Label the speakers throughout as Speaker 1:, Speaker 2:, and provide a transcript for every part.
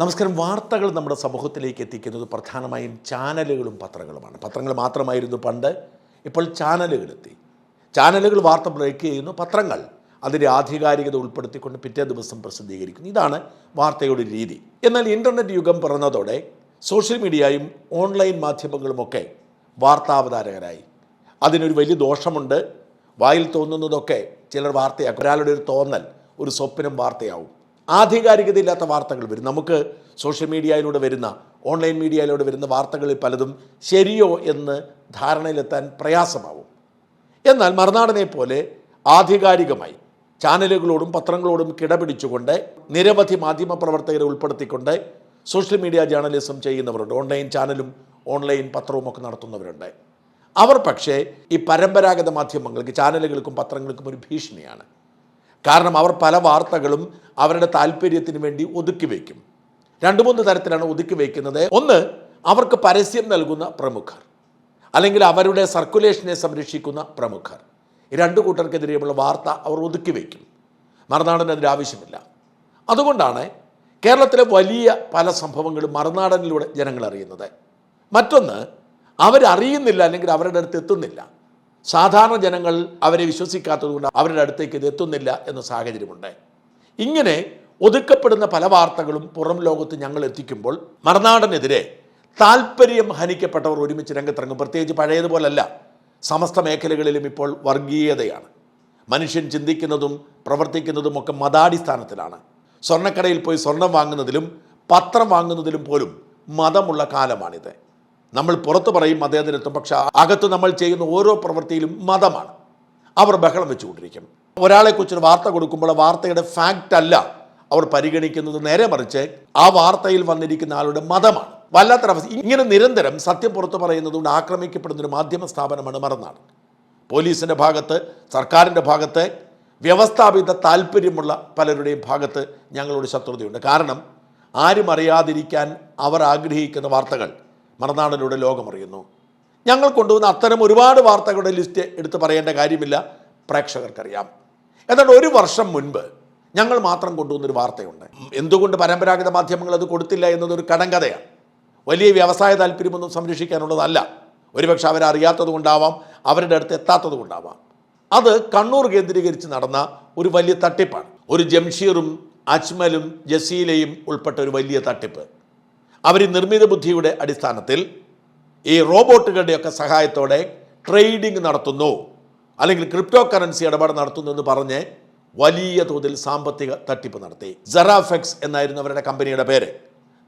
Speaker 1: നമസ്കാരം. വാർത്തകൾ നമ്മുടെ സമൂഹത്തിലേക്ക് എത്തിക്കുന്നത് പ്രധാനമായും ചാനലുകളും പത്രങ്ങളുമാണ്. പത്രങ്ങൾ മാത്രമായിരുന്നു പണ്ട് ഇപ്പോൾ ചാനലുകളെത്തി. ചാനലുകൾ വാർത്ത ബ്രേക്ക് ചെയ്യുന്നു പത്രങ്ങൾ അതിന്റെ ആധികാരികത ഉൾപ്പെടുത്തിക്കൊണ്ട് പിറ്റേ ദിവസം പ്രസിദ്ധീകരിക്കുന്നു. ഇതാണ് വാർത്തയുടെ രീതി. എന്നാൽ ഇന്റർനെറ്റ് യുഗം പിറന്നതോടെ സോഷ്യൽ മീഡിയയും ഓൺലൈൻ മാധ്യമങ്ങളുമൊക്കെ വാർത്താവതാരകരായി. അതിനൊരു വലിയ ദോഷമുണ്ട്. വായിൽ തോന്നുന്നതൊക്കെ ചിലർ വാർത്തയാക്കും. ഒരാളുടെ ഒരു തോന്നൽ ഒരു സ്വപ്നം വാർത്തയാവും. ആധികാരികതയില്ലാത്ത വാർത്തകൾ വരും. നമുക്ക് സോഷ്യൽ മീഡിയയിലൂടെ വരുന്ന ഓൺലൈൻ മീഡിയയിലൂടെ വരുന്ന വാർത്തകളിൽ പലതും ശരിയോ എന്ന് ധാരണയിലെത്താൻ പ്രയാസമാവും. എന്നാൽ മറുനാടനെ പോലെ ആധികാരികമായി ചാനലുകളോടും പത്രങ്ങളോടും കിടപിടിച്ചുകൊണ്ട് നിരവധി മാധ്യമ പ്രവർത്തകരെ ഉൾപ്പെടുത്തിക്കൊണ്ട് സോഷ്യൽ മീഡിയ ജേർണലിസം ചെയ്യുന്നവരുണ്ട്. ഓൺലൈൻ ചാനലും ഓൺലൈൻ പത്രവും ഒക്കെ നടത്തുന്നവരുണ്ട്. അവർ പക്ഷേ ഈ പരമ്പരാഗത മാധ്യമങ്ങൾക്ക് ചാനലുകൾക്കും പത്രങ്ങൾക്കും ഒരു ഭീഷണിയാണ്. കാരണം അവർ പല വാർത്തകളും അവരുടെ താല്പര്യത്തിന് വേണ്ടി ഒതുക്കി വയ്ക്കും. രണ്ട് മൂന്ന് തരത്തിലാണ് ഒതുക്കി വയ്ക്കുന്നത്. ഒന്ന് അവർക്ക് പരസ്യം നൽകുന്ന പ്രമുഖർ അല്ലെങ്കിൽ അവരുടെ സർക്കുലേഷനെ സംരക്ഷിക്കുന്ന പ്രമുഖർ. ഈ രണ്ട് കൂട്ടർക്കെതിരെയുള്ള വാർത്ത അവർ ഒതുക്കി വയ്ക്കും. മറുനാടൻ അതിന്റെ ആവശ്യമില്ല. അതുകൊണ്ടാണ് കേരളത്തിലെ വലിയ പല സംഭവങ്ങളും മറുനാടനിലൂടെ ജനങ്ങൾ അറിയുന്നത്. മറ്റൊന്ന് അവരറിയുന്നില്ല അല്ലെങ്കിൽ അവരുടെ അടുത്ത് എത്തുന്നില്ല. സാധാരണ ജനങ്ങൾ അവരെ വിശ്വസിക്കാത്തതുകൊണ്ട് അവരുടെ അടുത്തേക്ക് ഇത് എത്തുന്നില്ല എന്ന സാഹചര്യമുണ്ട്. ഇങ്ങനെ ഒതുക്കപ്പെടുന്ന പല വാർത്തകളും പുറം ലോകത്ത് ഞങ്ങൾ എത്തിക്കുമ്പോൾ മറുനാടനെതിരെ താല്പര്യം ഹനിക്കപ്പെട്ടവർ ഒരുമിച്ച് രംഗത്തിറങ്ങും. പ്രത്യേകിച്ച് പഴയതുപോലല്ല. സമസ്ത മേഖലകളിലും ഇപ്പോൾ വർഗീയതയാണ്. മനുഷ്യൻ ചിന്തിക്കുന്നതും പ്രവർത്തിക്കുന്നതും ഒക്കെ മതാടിസ്ഥാനത്തിലാണ്. സ്വർണക്കടയിൽ പോയി സ്വർണം വാങ്ങുന്നതിലും പത്രം വാങ്ങുന്നതിലും പോലും മതമുള്ള കാലമാണിത്. നമ്മൾ പുറത്ത് പറയും മതേതരത്വം പക്ഷെ അകത്ത് നമ്മൾ ചെയ്യുന്ന ഓരോ പ്രവൃത്തിയിലും മതമാണ്. അവർ ബഹളം വെച്ചുകൊണ്ടിരിക്കും. ഒരാളെക്കുറിച്ചൊരു വാർത്ത കൊടുക്കുമ്പോൾ ആ വാർത്തയുടെ ഫാക്റ്റ് അല്ല അവർ പരിഗണിക്കുന്നത്. നേരെ മറിച്ച് ആ വാർത്തയിൽ വന്നിരിക്കുന്ന ആളുടെ മതമാണ്. വല്ലാത്തൊരവസ്ഥ ഇങ്ങനെ നിരന്തരം സത്യം പുറത്തു പറയുന്നതുകൊണ്ട് ആക്രമിക്കപ്പെടുന്ന ഒരു മാധ്യമ സ്ഥാപനമാണ് മറന്നാട് പോലീസിന്റെ ഭാഗത്ത് സർക്കാരിന്റെ ഭാഗത്ത് വ്യവസ്ഥാപിത താല്പര്യമുള്ള പലരുടെയും ഭാഗത്ത് ഞങ്ങളോട് ശത്രുതയുണ്ട്. കാരണം ആരും അറിയാതിരിക്കാൻ അവർ ആഗ്രഹിക്കുന്ന വാർത്തകൾ മറുനാടിലൂടെ ലോകമറിയുന്നു. ഞങ്ങൾ കൊണ്ടുവന്ന അത്തരം ഒരുപാട് വാർത്തകളുടെ ലിസ്റ്റ് എടുത്ത് പറയേണ്ട കാര്യമില്ല. പ്രേക്ഷകർക്കറിയാം. എന്നാൽ ഒരു വർഷം മുൻപ് ഞങ്ങൾ മാത്രം കൊണ്ടുവന്നൊരു വാർത്തയുണ്ട്. എന്തുകൊണ്ട് പരമ്പരാഗത മാധ്യമങ്ങൾ അത് കൊടുത്തില്ല എന്നതൊരു കടങ്കഥയാണ്. വലിയ വ്യവസായ താല്പര്യമൊന്നും സംരക്ഷിക്കാനുള്ളതല്ല. ഒരുപക്ഷെ അവരറിയാത്തത് കൊണ്ടാവാം അവരുടെ അടുത്ത് എത്താത്തത് കൊണ്ടാവാം. അത് കണ്ണൂർ കേന്ദ്രീകരിച്ച് നടന്ന ഒരു വലിയ തട്ടിപ്പാണ്. ഒരു ജംഷീറും അജ്മലും ജസീലയും ഉൾപ്പെട്ട ഒരു വലിയ തട്ടിപ്പ്. അവർ നിർമ്മിത ബുദ്ധിയുടെ അടിസ്ഥാനത്തിൽ ഈ റോബോട്ടുകളുടെയൊക്കെ സഹായത്തോടെ ട്രേഡിംഗ് നടത്തുന്നു. അല്ലെങ്കിൽ ക്രിപ്റ്റോ കറൻസി ഇടപാട് നടത്തുന്നു എന്ന് പറഞ്ഞ് വലിയ തോതിൽ സാമ്പത്തിക തട്ടിപ്പ് നടത്തി. സെറാഫെക്സ് എന്നായിരുന്നു അവരുടെ കമ്പനിയുടെ പേര്.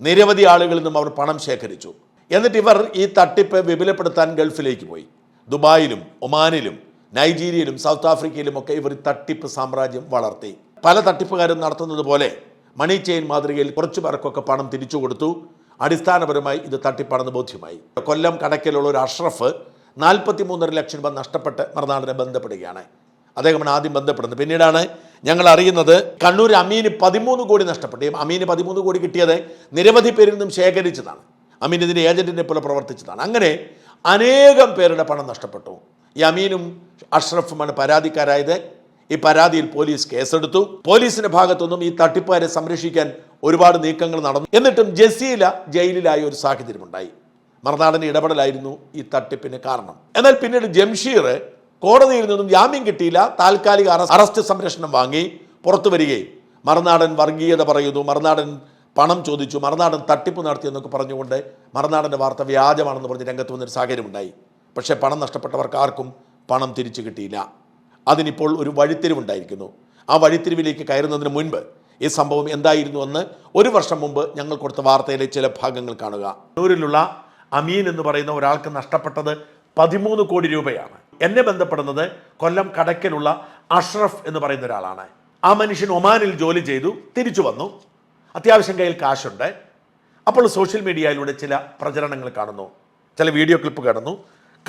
Speaker 1: നിരവധി ആളുകളിൽ നിന്നും അവർ പണം ശേഖരിച്ചു. എന്നിട്ട് ഇവർ ഈ തട്ടിപ്പ് വിപുലപ്പെടുത്താൻ ഗൾഫിലേക്ക് പോയി. ദുബായിലും ഒമാനിലും നൈജീരിയയിലും സൗത്ത് ആഫ്രിക്കയിലും ഒക്കെ ഇവർ തട്ടിപ്പ് സാമ്രാജ്യം വളർത്തി. പല തട്ടിപ്പുകാരും നടത്തുന്നത് പോലെ മണി ചെയിൻ മാതൃകയിൽ കുറച്ചു പേർക്കൊക്കെ പണം തിരിച്ചു കൊടുത്തു. അടിസ്ഥാനപരമായി ഇത് തട്ടിപ്പാണെന്ന് ബോധ്യമായി. കൊല്ലം കടക്കലുള്ള ഒരു അഷ്റഫ് നാൽപ്പത്തി മൂന്നര ലക്ഷം രൂപ നഷ്ടപ്പെട്ട് മറുനാടിനെ ബന്ധപ്പെടുകയാണ്. അദ്ദേഹമാണ് ആദ്യം ബന്ധപ്പെടുന്നത്. പിന്നീടാണ് ഞങ്ങൾ അറിയുന്നത് കണ്ണൂർ അമീന് പതിമൂന്ന് കോടി നഷ്ടപ്പെട്ടു. അമീന് പതിമൂന്ന് കോടി കിട്ടിയത് നിരവധി പേരിൽ നിന്നും ശേഖരിച്ചതാണ്. അമീൻ ഇതിന്റെ ഏജന്റിനെ പോലെ പ്രവർത്തിച്ചതാണ്. അങ്ങനെ അനേകം പേരുടെ പണം നഷ്ടപ്പെട്ടു. ഈ അമീനും അഷ്റഫുമാണ് പരാതിക്കാരായത്. ഈ പരാതിയിൽ പോലീസ് കേസെടുത്തു. പോലീസിന്റെ ഭാഗത്തുനിന്നും ഈ തട്ടിപ്പുകാരെ സംരക്ഷിക്കാൻ ഒരുപാട് നീക്കങ്ങൾ നടന്നു. എന്നിട്ടും ജസീല ജയിലിലായ ഒരു സാഹചര്യമുണ്ടായി. മറുനാടൻ ഇടപെടലായിരുന്നു ഈ തട്ടിപ്പിന് കാരണം. എന്നാൽ പിന്നീട് ജംഷീർ കോടതിയിൽ നിന്നും ജാമ്യം കിട്ടിയില്ല. താൽക്കാലിക അറസ്റ്റ് സംരക്ഷണം വാങ്ങി പുറത്തു വരികയും മറുനാടൻ വർഗീയത പറയുന്നു. മറുനാടൻ പണം ചോദിച്ചു. മറുനാടൻ തട്ടിപ്പ് നടത്തിയെന്നൊക്കെ പറഞ്ഞുകൊണ്ട് മറുനാടന്റെ വാർത്ത വ്യാജമാണെന്ന് പറഞ്ഞ് രംഗത്ത് വന്നൊരു സാഹചര്യമുണ്ടായി. പക്ഷേ പണം നഷ്ടപ്പെട്ടവർക്ക് ആർക്കും പണം തിരിച്ചു കിട്ടിയില്ല. അതിനിപ്പോൾ ഒരു വഴിത്തിരിവുണ്ടായിരിക്കുന്നു. ആ വഴിത്തിരിവിലേക്ക് കയറുന്നതിന് മുൻപ് ഈ സംഭവം എന്തായിരുന്നു എന്ന് ഒരു വർഷം മുമ്പ് ഞങ്ങൾ കൊടുത്ത വാർത്തയിലെ ചില ഭാഗങ്ങൾ കാണുക. കണ്ണൂരിലുള്ള അമീൻ എന്ന് പറയുന്ന ഒരാൾക്ക് നഷ്ടപ്പെട്ടത് പതിമൂന്ന് കോടി രൂപയാണ്. എന്നെ ബന്ധപ്പെടുന്നത് കൊല്ലം കടക്കലുള്ള അഷ്റഫ് എന്ന് പറയുന്ന ഒരാളാണ്. ആ മനുഷ്യൻ ഒമാനിൽ ജോലി ചെയ്തു തിരിച്ചു വന്നു. അത്യാവശ്യം കയ്യിൽ കാശുണ്ട്. അപ്പോൾ സോഷ്യൽ മീഡിയയിലൂടെ ചില പ്രചരണങ്ങൾ കാണുന്നു. ചില വീഡിയോ ക്ലിപ്പ് കാണുന്നു.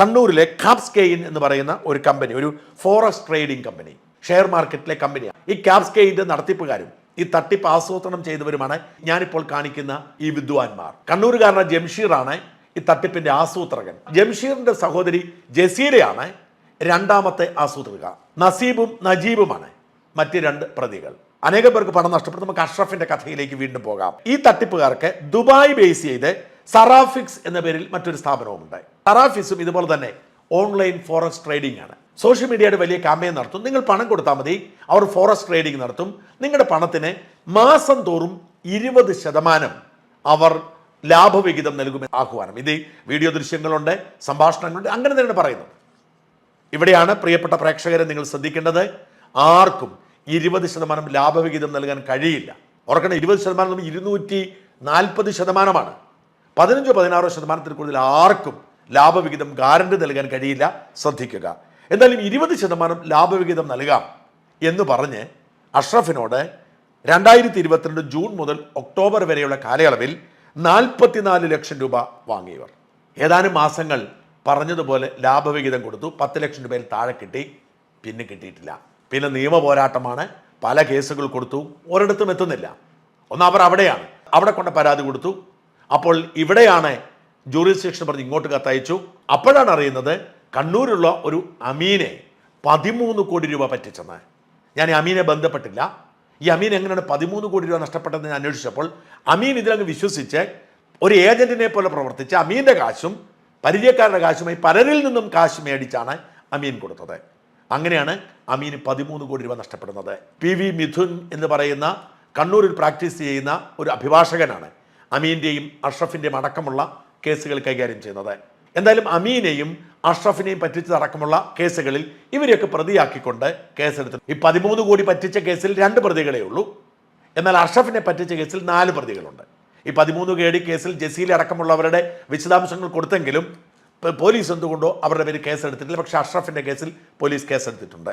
Speaker 1: കണ്ണൂരിലെ കാപ്സ്കെയിൻ എന്ന് പറയുന്ന ഒരു കമ്പനി ഒരു ഫോറസ്റ്റ് ട്രേഡിംഗ് കമ്പനി ഷെയർ മാർക്കറ്റിലെ കമ്പനിയാണ്. ഈ കാപ്സ്കെയിന്റെ നടത്തിപ്പുകാരും ഈ തട്ടിപ്പ് ആസൂത്രണം ചെയ്തവരുമാണ് ഞാനിപ്പോൾ കാണിക്കുന്ന ഈ വിദ്വാൻമാർ. കണ്ണൂരുകാരന ജംഷീറാണ് ഈ തട്ടിപ്പിന്റെ ആസൂത്രകൻ. ജംഷീറിന്റെ സഹോദരി ജസീരയാണ് രണ്ടാമത്തെ ആസൂത്രക. നസീബും നജീബുമാണ് മറ്റ് രണ്ട് പ്രതികൾ. അനേകം പേർക്ക് പണം നഷ്ടപ്പെട്ടു നമുക്ക് അഷ്റഫിന്റെ കഥയിലേക്ക് വീണ്ടും പോകാം. ഈ തട്ടിപ്പുകാർക്ക് ദുബായ് ബേസ് ചെയ്ത് സറാഫിക്സ് എന്ന പേരിൽ മറ്റൊരു സ്ഥാപനവുമുണ്ട്. സറാഫിക്സും ഇതുപോലെ തന്നെ ഓൺലൈൻ ഫോറസ്റ്റ് ട്രേഡിംഗ് ആണ്. സോഷ്യൽ മീഡിയയുടെ വലിയ ക്യാമ്പയിൻ നടത്തും. നിങ്ങൾ പണം കൊടുത്താൽ മതി. അവർ ഫോറസ്റ്റ് ട്രേഡിംഗ് നടത്തും. നിങ്ങളുടെ പണത്തിന് മാസം തോറും ഇരുപത് ശതമാനം അവർ ലാഭവിഹിതം നൽകുമെന്ന് ആഹ്വാനം. ഇത് വീഡിയോ ദൃശ്യങ്ങളുണ്ട് സംഭാഷണങ്ങളുണ്ട് അങ്ങനെ തന്നെയാണ് പറയുന്നത് ഇവിടെയാണ് പ്രിയപ്പെട്ട പ്രേക്ഷകരെ നിങ്ങൾ ശ്രദ്ധിക്കേണ്ടത്. ആർക്കും ഇരുപത് ശതമാനം ലാഭവിഹിതം നൽകാൻ കഴിയില്ല. ഓർക്കണം ഇരുപത് ശതമാനം ഇരുന്നൂറ്റി നാൽപ്പത് ശതമാനമാണ്. പതിനഞ്ചോ പതിനാറോ ശതമാനത്തിൽ കൂടുതൽ ആർക്കും ലാഭവിഹിതം ഗ്യാരണ്ടി നൽകാൻ കഴിയില്ല ശ്രദ്ധിക്കുക. എന്തായാലും ഇരുപത് ശതമാനം ലാഭവിഹിതം നൽകാം എന്ന് പറഞ്ഞ് അഷ്റഫിനോട് രണ്ടായിരത്തി ഇരുപത്തിരണ്ട് ജൂൺ മുതൽ ഒക്ടോബർ വരെയുള്ള കാലയളവിൽ നാൽപ്പത്തിനാല് ലക്ഷം രൂപ വാങ്ങിയവർ. ഏതാനും മാസങ്ങൾ പറഞ്ഞതുപോലെ ലാഭവിഹിതം കൊടുത്തു. പത്ത് ലക്ഷം രൂപയിൽ താഴെ കിട്ടി പിന്നെ കിട്ടിയിട്ടില്ല. പിന്നെ നിയമ പോരാട്ടമാണ്. പല കേസുകൾ കൊടുത്തു. ഒരിടത്തും എത്തുന്നില്ല. ഒന്ന് അവർ അവിടെയാണ്. അവിടെ കൊണ്ട് പരാതി കൊടുത്തു. അപ്പോൾ ഇവിടെയാണ് ജൂറിസ്ഡിക്ഷൻ പറഞ്ഞ് ഇങ്ങോട്ട് കത്തയച്ചു. അപ്പോഴാണ് അറിയുന്നത് കണ്ണൂരുള്ള ഒരു അമീനെ പതിമൂന്ന് കോടി രൂപ പറ്റിച്ചെന്ന്. ഞാൻ ഈ അമീനെ ബന്ധപ്പെട്ടില്ല. ഈ അമീൻ എങ്ങനെയാണ് പതിമൂന്ന് കോടി രൂപ നഷ്ടപ്പെട്ടതെന്ന് ഞാൻ അന്വേഷിച്ചപ്പോൾ അമീൻ ഇതിലങ്ങ് വിശ്വസിച്ച് ഒരു ഏജന്റിനെ പോലെ പ്രവർത്തിച്ച് അമീന്റെ കാശും പരിചയക്കാരുടെ കാശുമായി പലരിൽ നിന്നും കാശ് മേടിച്ചാണ് അമീൻ കൊടുത്തത്. അങ്ങനെയാണ് അമീന് പതിമൂന്ന് കോടി രൂപ നഷ്ടപ്പെടുന്നത്. പി വി മിഥുൻ എന്ന് പറയുന്ന കണ്ണൂരിൽ പ്രാക്ടീസ് ചെയ്യുന്ന ഒരു അഭിഭാഷകനാണ് അമീന്റെയും അഷ്റഫിന്റെയും അടക്കമുള്ള കേസുകൾ കൈകാര്യം ചെയ്യുന്നത്. എന്തായാലും അമീനെയും അഷ്റഫിനെയും പറ്റിച്ചതടക്കമുള്ള കേസുകളിൽ ഇവരെയൊക്കെ പ്രതിയാക്കിക്കൊണ്ട് കേസെടുത്തു ഈ പതിമൂന്ന് കോടി പറ്റിച്ച കേസിൽ രണ്ട് പ്രതികളേ ഉള്ളൂ. എന്നാൽ അഷ്റഫിനെ പറ്റിച്ച കേസിൽ നാല് പ്രതികളുണ്ട്. ഈ പതിമൂന്ന് കേടി കേസിൽ ജസീൽ അടക്കമുള്ളവരുടെ വിശദാംശങ്ങൾ കൊടുത്തെങ്കിലും പോലീസ് എന്തുകൊണ്ടോ അവരുടെ പേര് കേസെടുത്തിട്ടില്ല. പക്ഷേ അഷ്റഫിന്റെ കേസിൽ പോലീസ് കേസെടുത്തിട്ടുണ്ട്.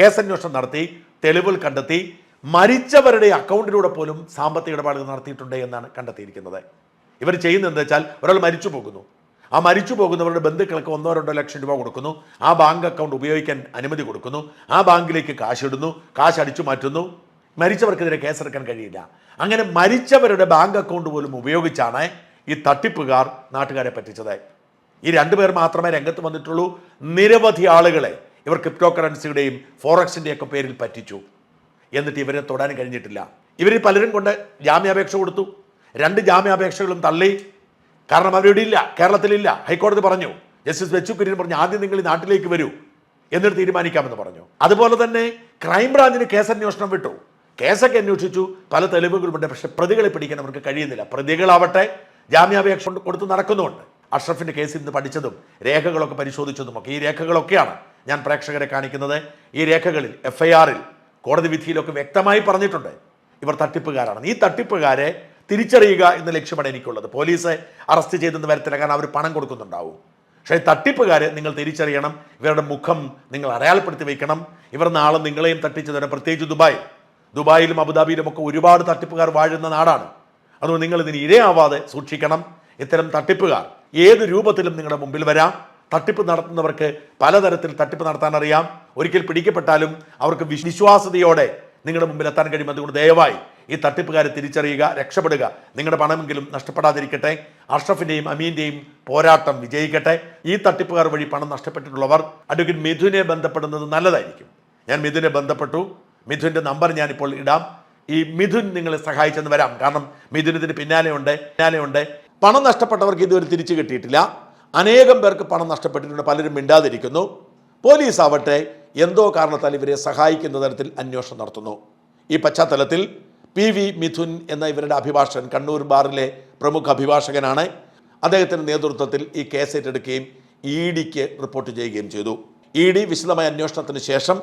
Speaker 1: കേസന്വേഷണം നടത്തി തെളിവുകൾ കണ്ടെത്തി മരിച്ചവരുടെ അക്കൗണ്ടിലൂടെ പോലും സാമ്പത്തിക ഇടപാടുകൾ നടത്തിയിട്ടുണ്ട് എന്നാണ് കണ്ടെത്തിയിരിക്കുന്നത്. ഇവർ ചെയ്യുന്നത് എന്താ വെച്ചാൽ ഒരാൾ മരിച്ചു പോകുന്നു. ആ മരിച്ചു പോകുന്നവരുടെ ബന്ധുക്കൾക്ക് ഒന്നോ രണ്ടോ ലക്ഷം രൂപ കൊടുക്കുന്നു. ആ ബാങ്ക് അക്കൗണ്ട് ഉപയോഗിക്കാൻ അനുമതി കൊടുക്കുന്നു. ആ ബാങ്കിലേക്ക് കാശ് ഇടുന്നു കാശ് അടിച്ചു മാറ്റുന്നു. മരിച്ചവർക്കെതിരെ കേസെടുക്കാൻ കഴിയില്ല. അങ്ങനെ മരിച്ചവരുടെ ബാങ്ക് അക്കൗണ്ട് പോലും ഉപയോഗിച്ചാണ് ഈ തട്ടിപ്പുകാർ നാട്ടുകാരെ പറ്റിച്ചത്. ഈ രണ്ടുപേർ മാത്രമേ രംഗത്ത് വന്നിട്ടുള്ളൂ. നിരവധി ആളുകളെ ഇവർ ക്രിപ്റ്റോ കറൻസിയുടെയും ഫോറക്സിന്റെയൊക്കെ പേരിൽ പറ്റിച്ചു. എന്നിട്ട് ഇവരെ തൊടാൻ കഴിഞ്ഞിട്ടില്ല. ഇവർ പലരും കൊണ്ട് ജാമ്യാപേക്ഷ കൊടുത്തു. രണ്ട് ജാമ്യാപേക്ഷകളും തള്ളി. കാരണം അവരിവിടെ ഇല്ല കേരളത്തിലില്ല. ഹൈക്കോടതി പറഞ്ഞു ജസ്റ്റിസ് വെച്ചു കുര്യൻ പറഞ്ഞു ആദ്യം നിങ്ങൾ ഈ നാട്ടിലേക്ക് വരൂ എന്നിട്ട് തീരുമാനിക്കാമെന്ന് പറഞ്ഞു. അതുപോലെ തന്നെ ക്രൈംബ്രാഞ്ചിന് കേസന്വേഷണം വിട്ടു. കേസൊക്കെ അന്വേഷിച്ചു. പല തെളിവുകളുമുണ്ട് പക്ഷെ പ്രതികളെ പിടിക്കാൻ അവർക്ക് കഴിയുന്നില്ല. പ്രതികളാവട്ടെ ജാമ്യാപേക്ഷ കൊടുത്ത് നടക്കുന്നുമുണ്ട്. അഷ്റഫിന്റെ കേസിൽ നിന്ന് പഠിച്ചതും രേഖകളൊക്കെ പരിശോധിച്ചതും ഒക്കെ ഈ രേഖകളൊക്കെയാണ് ഞാൻ പ്രേക്ഷകരെ കാണിക്കുന്നത്. ഈ രേഖകളിൽ എഫ്ഐആറിൽ കോടതി വിധിയിലൊക്കെ വ്യക്തമായി പറഞ്ഞിട്ടുണ്ട്. ഇവർ തട്ടിപ്പുകാരാണ്. ഈ തട്ടിപ്പുകാരെ തിരിച്ചറിയുക എന്ന ലക്ഷ്യമാണ് എനിക്കുള്ളത്. പോലീസ് അറസ്റ്റ് ചെയ്തെന്ന് വരത്തില്ല കാരണം അവർ പണം കൊടുക്കുന്നുണ്ടാവും. പക്ഷേ തട്ടിപ്പുകാരെ നിങ്ങൾ തിരിച്ചറിയണം ഇവരുടെ മുഖം നിങ്ങൾ അടയാളപ്പെടുത്തി വയ്ക്കണം ഇവർ നാളെ നിങ്ങളെയും തട്ടിച്ചു തരാം പ്രത്യേകിച്ച് ദുബായ്. ദുബായിലും അബുദാബിയിലും ഒക്കെ ഒരുപാട് തട്ടിപ്പുകാർ വാഴുന്ന നാടാണ്. അതുകൊണ്ട് നിങ്ങൾ ഇതിന് ഇരയാവാതെ സൂക്ഷിക്കണം. ഇത്തരം തട്ടിപ്പുകാർ ഏത് രൂപത്തിലും നിങ്ങളുടെ മുമ്പിൽ വരാം. തട്ടിപ്പ് നടത്തുന്നവർക്ക് പലതരത്തിൽ തട്ടിപ്പ് നടത്താൻ അറിയാം. ഒരിക്കൽ പിടിക്കപ്പെട്ടാലും അവർക്ക് വിശ്- വിശ്വാസ്യതയോടെ നിങ്ങളുടെ മുമ്പിൽ എത്താൻ കഴിയും. അതുകൊണ്ട് ദയവായി ഈ തട്ടിപ്പുകാരെ തിരിച്ചറിയുക രക്ഷപ്പെടുക. നിങ്ങളുടെ പണമെങ്കിലും നഷ്ടപ്പെടാതിരിക്കട്ടെ. അർഷഫിന്റെയും അമീന്റെയും പോരാട്ടം വിജയിക്കട്ടെ. ഈ തട്ടിപ്പുകാർ വഴി പണം നഷ്ടപ്പെട്ടിട്ടുള്ളവർ അഡ്വക്കേറ്റ് മിഥുനെ ബന്ധപ്പെടുന്നത് നല്ലതായിരിക്കും. ഞാൻ മിഥുനെ ബന്ധപ്പെട്ടു. മിഥുന്റെ നമ്പർ ഞാനിപ്പോൾ ഇടാം. ഈ മിഥുൻ നിങ്ങളെ സഹായിച്ചെന്ന് വരാം. കാരണം മിഥുൻ ഇതിന് പിന്നാലെയുണ്ട് പിന്നാലെയുണ്ട്. പണം നഷ്ടപ്പെട്ടവർക്ക് ഇതുവരെ തിരിച്ചു കിട്ടിയിട്ടില്ല. അനേകം പേർക്ക് പണം നഷ്ടപ്പെട്ടിട്ടുണ്ട്. പലരും മിണ്ടാതിരിക്കുന്നു. പോലീസ് ആവട്ടെ എന്തോ കാരണത്താൽ ഇവരെ സഹായിക്കുന്ന തരത്തിൽ അന്വേഷണം നടത്തുന്നു. ഈ പശ്ചാത്തലത്തിൽ പി വി മിഥുൻ എന്ന ഇവരുടെ അഭിഭാഷകൻ കണ്ണൂർ ബാറിലെ പ്രമുഖ അഭിഭാഷകനാണ്. അദ്ദേഹത്തിന്റെ നേതൃത്വത്തിൽ ഈ കേസ് ഏറ്റെടുക്കുകയും ഇ ഡിക്ക് റിപ്പോർട്ട് ചെയ്യുകയും ചെയ്തു. ഇ ഡി വിശദമായ അന്വേഷണത്തിന് ശേഷം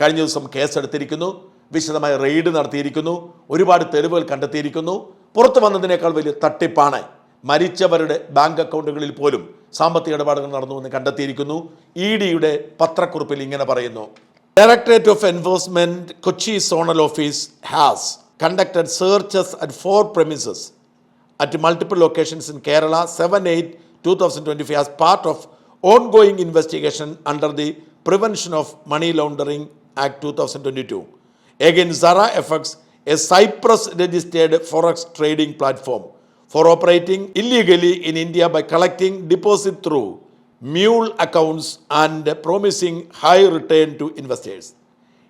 Speaker 1: കഴിഞ്ഞ ദിവസം കേസെടുത്തിരിക്കുന്നു. വിശദമായ റെയ്ഡ് നടത്തിയിരിക്കുന്നു. ഒരുപാട് തെളിവുകൾ കണ്ടെത്തിയിരിക്കുന്നു. പുറത്തു വന്നതിനേക്കാൾ വലിയ തട്ടിപ്പാണ് മരിച്ചവരുടെ ബാങ്ക് അക്കൗണ്ടുകളിൽ പോലും സാമ്പത്തിക ഇടപാടുകൾ നടന്നുവെന്ന് കണ്ടെത്തിയിരിക്കുന്നു. ഇ ഡിയുടെ പത്രക്കുറിപ്പിൽ ഇങ്ങനെ പറയുന്നു. Directorate of Enforcement Kochi zonal office has conducted searches at four premises at multiple locations in Kerala 7 8 2025 as part of ongoing investigation under the Prevention of Money Laundering Act 2022. against Zara FX, a Cyprus registered forex trading platform for operating illegally in India by collecting deposit through mule accounts and promising high return to investors.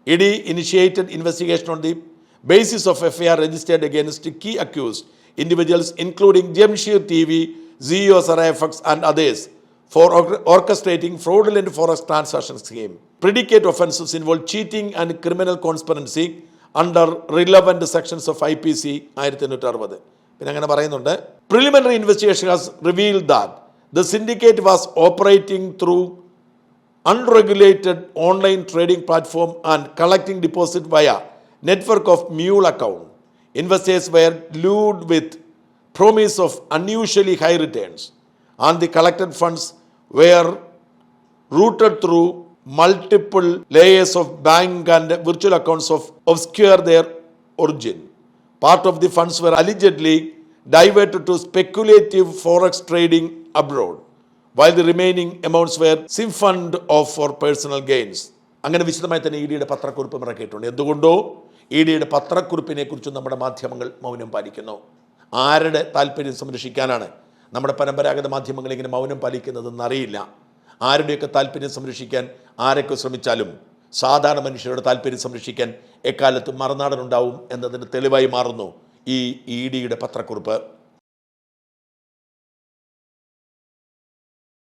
Speaker 1: ED initiated investigation on the basis of FIR registered against key accused individuals, including Jamshir TV, Zio Sarafx, and others, for orchestrating fraudulent forex transaction scheme. Predicate offences involve cheating and criminal conspiracy under relevant sections of IPC ആയിരത്തി എണ്ണൂറ്റി അറുപത് പിന്നെ അങ്ങനെ പറയുന്നുണ്ട് preliminary investigation has revealed that the syndicate was operating through unregulated online trading platform and collecting deposit via network of mule account. Investors were lured with promise of unusually high returns and the collected funds were routed through multiple layers of bank and virtual accounts of obscure their origin. Part of the funds were allegedly diverted to speculative forex trading abroad, while the remaining amounts were siphoned off for personal gains. അങ്ങനെ വിശദമായി തന്നെ E ഡിയുടെ പത്രക്കുറിപ്പ് ഇറക്കിയിട്ടുണ്ട് E ഡിയുടെ പത്രക്കുറിപ്പിനെ കുറിച്ചും നമ്മുടെ മാധ്യമങ്ങൾ മൗനം പാലിക്കുന്നു. ആരുടെ താല്പര്യം സംരക്ഷിക്കാനാണ് നമ്മുടെ പരമ്പരാഗത മാധ്യമങ്ങൾ ഇങ്ങനെ മൗനം പാലിക്കുന്നതെന്ന് അറിയില്ല ആരുടെയൊക്കെ താല്പര്യം സംരക്ഷിക്കാൻ ആരൊക്കെ ശ്രമിച്ചാലും സാധാരണ മനുഷ്യരുടെ താല്പര്യം സംരക്ഷിക്കാൻ എക്കാലത്തും മറുനാടനുണ്ടാവും എന്നതിന് തെളിവായി മാറുന്നു ഈ ഇ ഡിയുടെ പത്രക്കുറിപ്പ്.